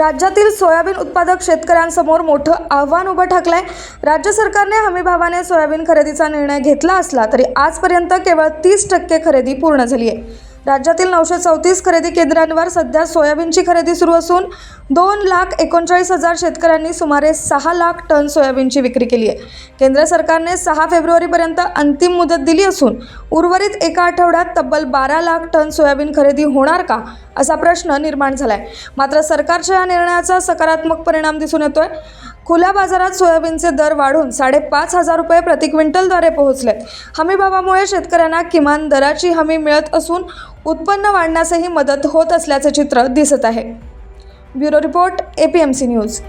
राज्यातील सोयाबीन उत्पादक शेतकऱ्यांसमोर मोठं आव्हान उभं ठाकलंय. राज्य सरकारने हमीभावाने सोयाबीन खरेदीचा निर्णय घेतला असला तरी आजपर्यंत केवळ तीस टक्के खरेदी पूर्ण झाली आहे राज्यातील नऊशे चौतीस खरेदी केंद्रांवर सध्या सोयाबीनची खरेदी सुरू असून दोन लाख एकोणचाळीस हजार शेतकऱ्यांनी सुमारे सहा लाख टन सोयाबीनची विक्री केली आहे. केंद्र सरकारने सहा फेब्रुवारीपर्यंत अंतिम मुदत दिली असून उर्वरित एका आठवड्यात तब्बल बारा लाख टन सोयाबीन खरेदी होणार का असा प्रश्न निर्माण झाला आहे मात्र सरकारच्या या निर्णयाचा सकारात्मक परिणाम दिसून येतोय. खुल्या बाजारात सोयाबीनचे दर वाढून साडेपाच हजार रुपये प्रति क्विंटलद्वारे पोहोचले. हमीभावामुळे शेतकऱ्यांना किमान दराची हमी मिळत असून उत्पन्न वाढण्यासही मदत होत असल्याचे चित्र दिसत आहे. Bureau report APMC news.